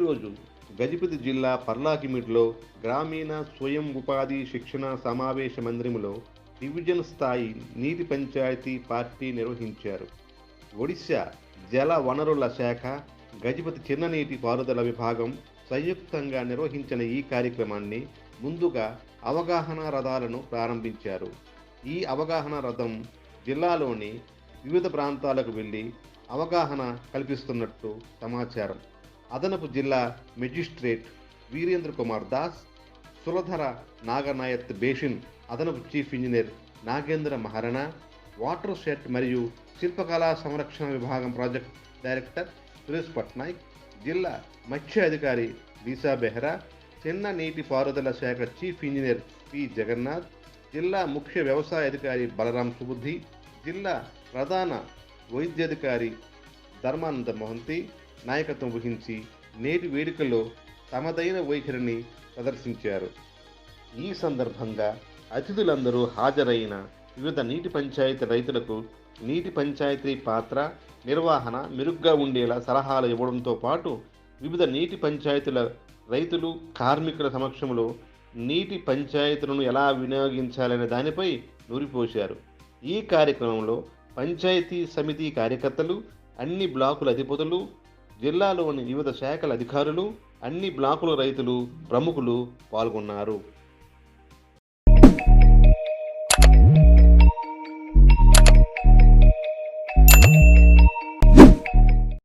ఈరోజు గజపతి జిల్లా పర్లాకిమిట్లో గ్రామీణ స్వయం ఉపాధి శిక్షణ సమావేశ మందిరంలో డివిజన్ స్థాయి నీటి పంచాయతీ పార్టీ నిర్వహించారు. ఒడిశా జల వనరుల శాఖ గజపతి చిన్ననీటి పారుదల విభాగం సంయుక్తంగా నిర్వహించిన ఈ కార్యక్రమాన్ని ముందుగా అవగాహన రథాలను ప్రారంభించారు. ఈ అవగాహన రథం జిల్లాలోని వివిధ ప్రాంతాలకు వెళ్ళి అవగాహన కల్పిస్తున్నట్టు సమాచారం. అదనపు జిల్లా మెజిస్ట్రేట్ వీరేంద్ర కుమార్ దాస్ సులధర నాగనాయత్ బేషిన్ అదనపు chief engineer Nagendra Maharana watershed మరియు శిల్పకళా సంరక్షణ విభాగం ప్రాజెక్ట్ డైరెక్టర్ సురేష్ పట్నాయక్ జిల్లా మత్స్య అధికారి లీసా బెహ్రా చిన్న నీటి పారుదల శాఖ చీఫ్ ఇంజనీర్ పి. జగన్నాథ్ జిల్లా ముఖ్య వ్యవసాయ అధికారి బలరాం సుబుద్ధి జిల్లా ప్రధాన వైద్యాధికారి ధర్మానంద మోహంతి నాయకత్వం వహించి నేటి వేడుకలో తమదైన వైఖరిని ప్రదర్శించారు. ఈ సందర్భంగా అతిథులందరూ హాజరైన వివిధ నీటి పంచాయతీ రైతులకు నీటి పంచాయతీ పాత్ర నిర్వహణ మెరుగ్గా ఉండేలా సలహాలు ఇవ్వడంతో పాటు వివిధ నీటి పంచాయతీల రైతులు కార్మికుల సమక్షంలో నీటి పంచాయతీలను ఎలా వినియోగించాలనే దానిపై నూరిపోశారు. ఈ కార్యక్రమంలో పంచాయతీ సమితి కార్యకర్తలు అన్ని బ్లాకుల అధిపతులు జిల్లాలోని వివిధ శాఖల అధికారులు అన్ని బ్లాకుల రైతులు ప్రముఖులు పాల్గొన్నారు.